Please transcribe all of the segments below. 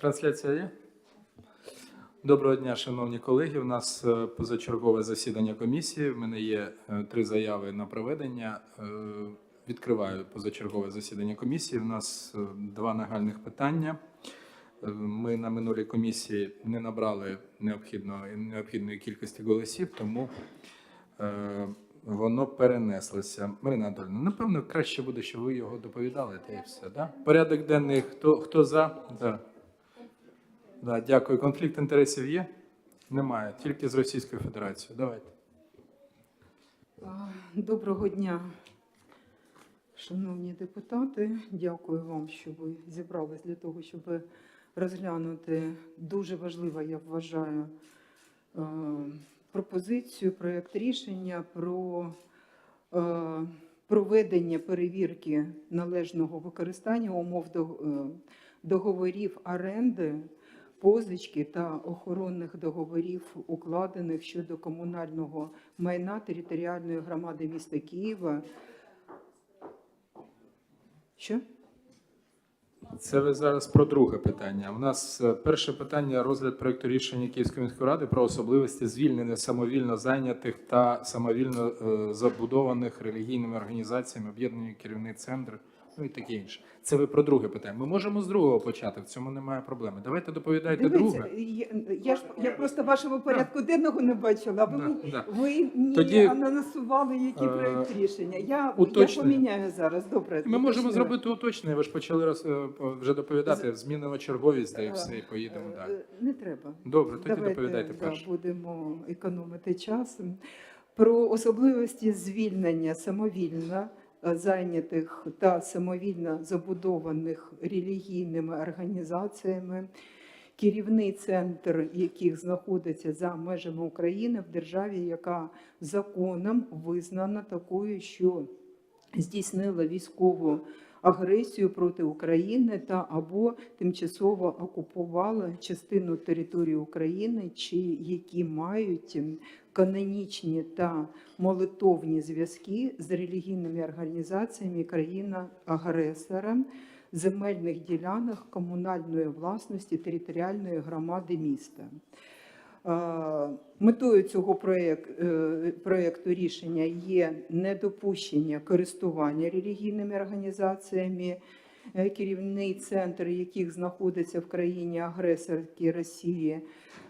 Трансляція є? Доброго дня, шановні колеги. У нас е, позачергове засідання комісії. В мене є е, три заяви на проведення. Е, Відкриваю позачергове засідання комісії. У нас два нагальних питання. Ми на минулій комісії не набрали необхідної кількості голосів, тому воно перенеслося. Марина Анатольовна, напевно, краще буде, що ви його доповідали, та і все. Да? Порядок денний, хто, хто за? Да. Да, дякую. Конфлікт інтересів є? Немає. Тільки з Російською Федерацією. Давайте. Доброго дня, шановні депутати. Дякую вам, що ви зібрались для того, щоб розглянути дуже важливо, я вважаю, е, пропозицію, проєкт рішення про е, проведення перевірки належного використання умов е, договорів оренди, позички та охоронних договорів, укладених щодо комунального майна територіальної громади міста Києва. Що? Це ви зараз про друге питання. У нас е, перше питання розгляд проекту рішення Київської міської ради про особливості звільнення самовільно зайнятих та самовільно е, забудованих релігійними організаціями, об'єднані керівний центр, ну і таке інше. Це ви про друге питання. Ми можемо з другого почати. В цьому немає проблеми. Давайте доповідайте Дивіться, друге. я, я ж я просто вашого порядку денного не бачила. Ви, Да, да. ви мені Тоді, анонсували, який е, проєкт рішення. Я, я уточнення. поміняю зараз. Добре. Ми можемо уточнюю. зробити уточнення. Ви ж почали роз, е, вже доповідати. Змінимо черговість, да і Е, все, і поїдемо е, далі. Не треба. Добре, тоді Давайте, доповідайте да, перше. будемо економити час. Про особливості звільнення самовільно зайнятих та самовільно забудованих релігійними організаціями, керівний центр яких знаходиться за межами України в державі, яка законом визнана такою, що здійснила військову агресію проти України та або тимчасово окупувала частину території України, чи які мають канонічні та молитовні зв'язки з релігійними організаціями країна-агресора земельних ділянок комунальної власності територіальної громади міста. Метою цього проєк- е, проєкту рішення є недопущення користування релігійними організаціями, е, керівний центр яких знаходиться в країні агресорській Росії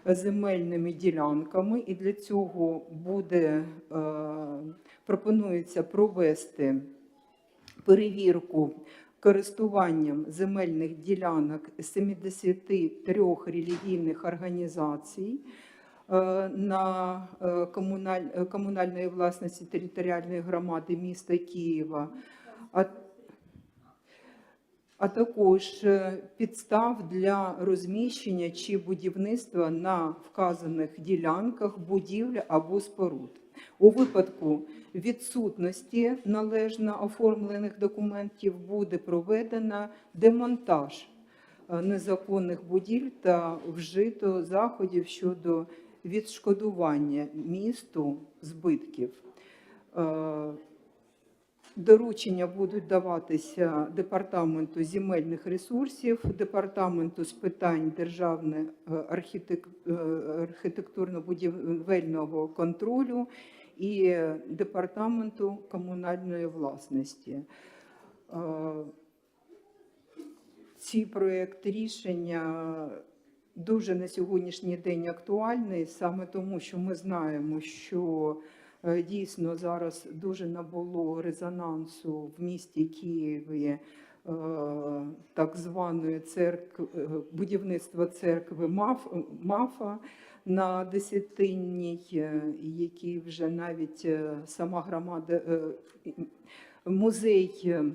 земельними ділянками, і для цього буде е, пропонується провести перевірку користуванням земельних ділянок 73 релігійних організацій на е, комуналь, е, комунальної власності територіальної громади міста Києва, а, а також е, підстав для розміщення чи будівництва на вказаних ділянках будівлі або споруд. У випадку відсутності належно оформлених документів буде проведено демонтаж е, незаконних будівель та вжито заходів щодо відшкодування місту збитків. Е, Доручення будуть даватися департаменту земельних ресурсів, департаменту з питань державної е, е, архітектурно-будівельного контролю і департаменту комунальної власності. Ці проєкт рішення дуже на сьогоднішній день актуальний, саме тому, що ми знаємо, що е, дійсно зараз дуже набуло резонансу в місті Києві е, так званої церкви, будівництва церкви Мафа на Десятинній, е, які вже навіть е, сама громада, е, музей е,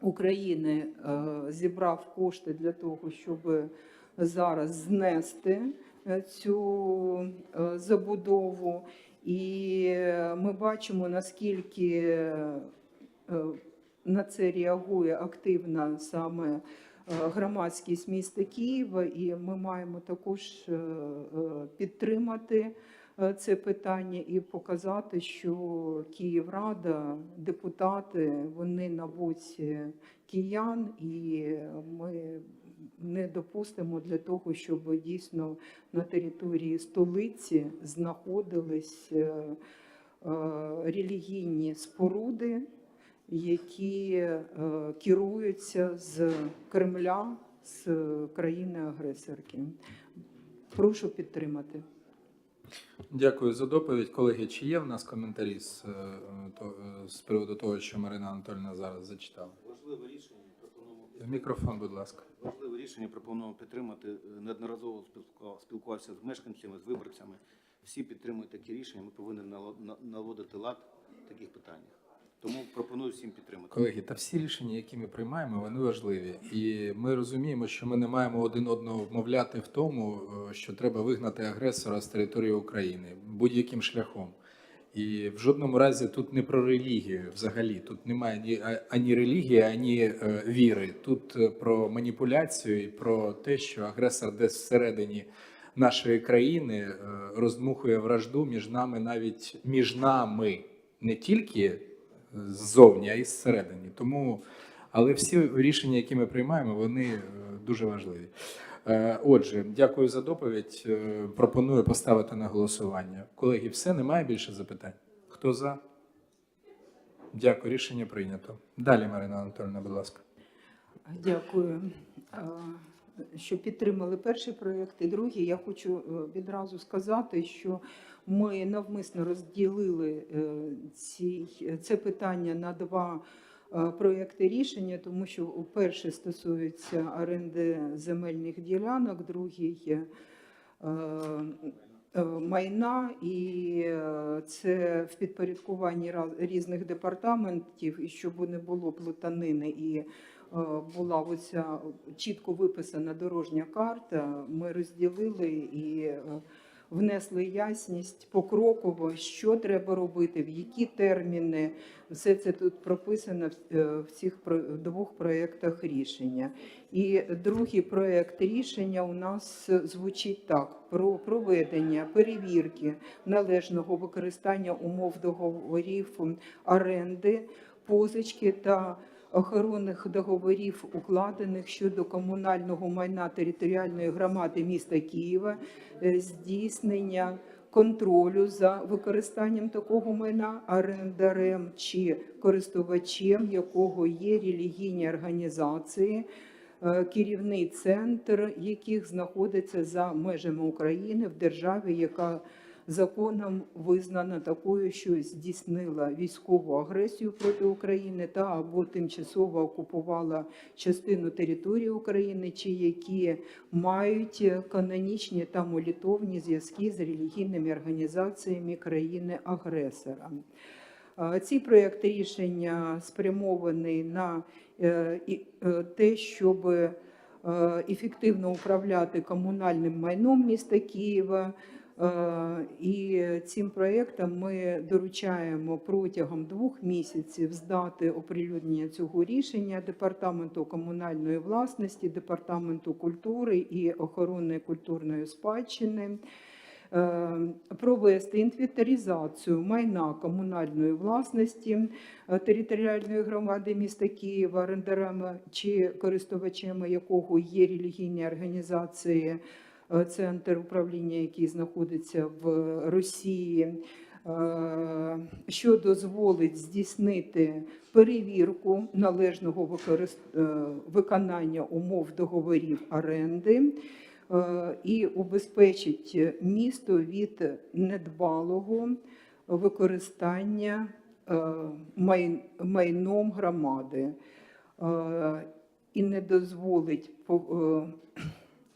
України е, зібрав кошти для того, щоб зараз знести е, цю е, забудову. І ми бачимо, наскільки е, на це реагує активно саме громадськість міста Києва, і ми маємо також підтримати це питання і показати, що Київрада, депутати, вони на боці киян, і ми не допустимо для того, щоб дійсно на території столиці знаходились е, е, релігійні споруди, які е, керуються з Кремля, з країни-агресорки. Прошу підтримати. Дякую за доповідь. Колеги, чи є в нас коментарі з, то- з приводу того, що Марина Анатольовна зараз зачитала? Важливе рішення В Мікрофон, будь ласка. важливе рішення пропонуємо підтримати. Е, Неодноразово спілкував- спілкувався з мешканцями, з виборцями. Всі підтримують такі рішення. Ми повинні наводити лад в таких питаннях. Тому пропоную всім підтримати. Колеги, та всі рішення, які ми приймаємо, вони важливі. І ми розуміємо, що ми не маємо один одного вмовляти в тому, е, що треба вигнати агресора з території України будь-яким шляхом. І в жодному разі тут не про релігію взагалі. Тут немає ні ані релігії, ані е, віри. Тут е, про маніпуляцію і про те, що агресор десь всередині нашої країни е, роздмухує вражду між нами, навіть між нами, не тільки ззовні, а й зсередині. Тому, але всі рішення, які ми приймаємо, вони е, дуже важливі. Е, Отже, дякую за доповідь. Е, Пропоную поставити на голосування. Колеги, все, немає більше запитань. Хто за? Дякую, рішення прийнято. Далі, Марина Анатольовна, будь ласка. Дякую, е, що підтримали перший проєкт. І другий, я хочу відразу сказати, що ми навмисно розділили ці, це питання на два проєкти рішення, тому що перший стосується оренди земельних ділянок, другий е, е, майна, і е, це в підпорядкуванні різних департаментів, і щоб не було плутанини і е, була оця чітко виписана дорожня карта. Ми розділили і е, внесли ясність покроково, що треба робити, в які терміни. Все це тут прописано в- е, цих двох проєктах рішення. І другий проєкт рішення у нас звучить так: про проведення перевірки належного використання умов договорів оренди, позички та охоронних договорів, укладених щодо комунального майна територіальної громади міста Києва, е, здійснення контролю за використанням такого майна орендарем чи користувачем, якого є релігійні організації, е, керівний центр яких знаходиться за межами України в державі, яка законом визнана такою, що здійснила військову агресію проти України та або тимчасово окупувала частину території України, чи які мають канонічні та молитовні зв'язки з релігійними організаціями країни-агресора. Ці проєкти рішення спрямований на е, е, те, щоб е, ефективно управляти комунальним майном міста Києва. Е, І цим проєктом ми доручаємо протягом двох місяців здати оприлюднення цього рішення Департаменту комунальної власності, Департаменту культури і охорони культурної спадщини. Е, провести інвентаризацію майна комунальної власності е, територіальної громади міста Києва, орендарами чи користувачами якого є релігійні організації, центр управління, який знаходиться в Росії. е, Що дозволить здійснити перевірку належного е, виконання умов договорів оренди, е, і убезпечить місто від недбалого використання е, майном громади е, і не дозволить е, е,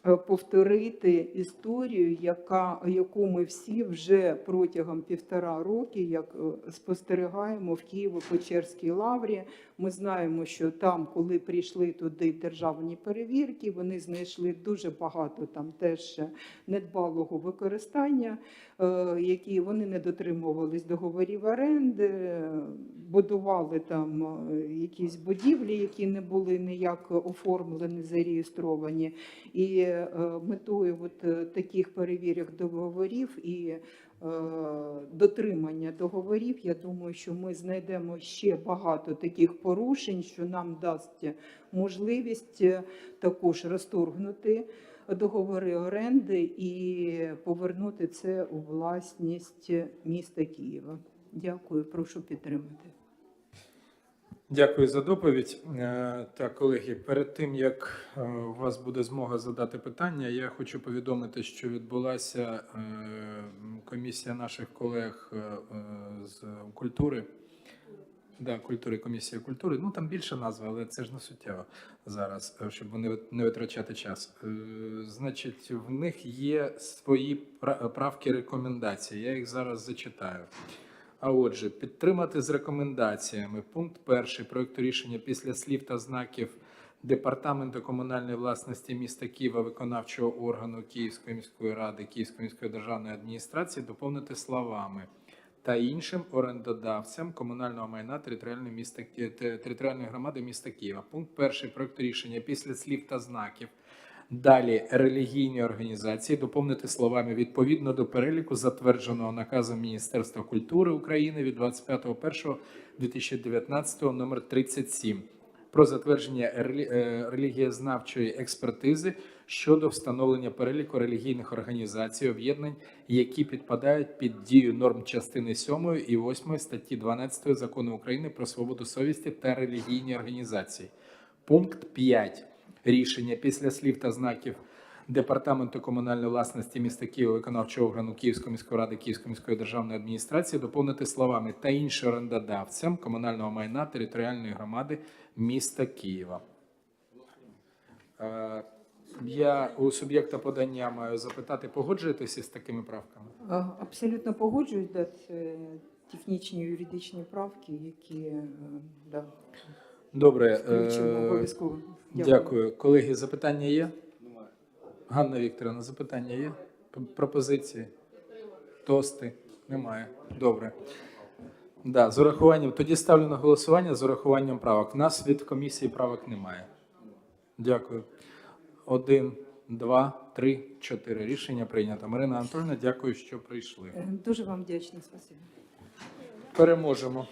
повторити історію, яка, яку ми всі вже протягом півтора роки як е, спостерігаємо в Києво-Печерській лаврі. Ми знаємо, що там, коли прийшли туди державні перевірки, вони знайшли дуже багато там теж недбалого використання, е, які вони не дотримувались договорів оренди, будували там е, якісь будівлі, які не були ніяк оформлені, зареєстровані. І е, метою от таких перевірок договорів і дотримання договорів, я думаю, що ми знайдемо ще багато таких порушень, що нам дасть можливість е, також розторгнути договори оренди і повернути це у власність міста Києва. Дякую, прошу підтримати. Дякую за доповідь. Е, Так, колеги, перед тим як е, у вас буде змога задати питання, я хочу повідомити, що відбулася е, комісія наших колег з культури. Да, культури, комісія культури. Ну там більше назва, але це ж не суттєво зараз, щоб не не витрачати час. Значить, в них є свої пра- правки рекомендації. Я їх зараз зачитаю. А отже, підтримати з рекомендаціями пункт перший проекту рішення після слів та знаків Департаменту комунальної власності міста Києва, виконавчого органу Київської міської ради, Київської міської державної адміністрації доповнити словами та іншим орендодавцям комунального майна територіальної міста територіальної громади міста Києва. Пункт перший проекту рішення після слів та знаків Далі релігійні організації доповнити словами відповідно до переліку, затвердженого наказом Міністерства культури України від 25.01.2019 номер 37 про затвердження е, релігієзнавчої експертизи щодо встановлення переліку релігійних організацій об'єднань, які підпадають під дію норм частини 7 і 8 статті 12 закону України про свободу совісті та релігійні організації. Пункт 5. Рішення після слів та знаків Департаменту комунальної власності міста Києва, виконавчого органу Київської міської ради, Київської міської державної адміністрації доповнити словами та іншим орендодавцям комунального майна територіальної громади міста Києва. Е, Я у суб'єкта подання маю запитати, погоджуєтеся з такими правками? Абсолютно погоджуюсь, да, це технічні юридичні правки, які е, да, Добре. е, обов'язково. Дякую. Колеги, запитання є? Немає. Ганна Вікторівна, запитання є? Пропозиції? Тости? Немає. Добре. Да, з урахуванням. Тоді ставлю на голосування з урахуванням правок. У нас від комісії правок немає. Дякую. Один, два, три, чотири. Рішення прийнято. Марина Анатольовна, дякую, що прийшли. Е, Дуже вам вдячна, спасибо. Переможемо.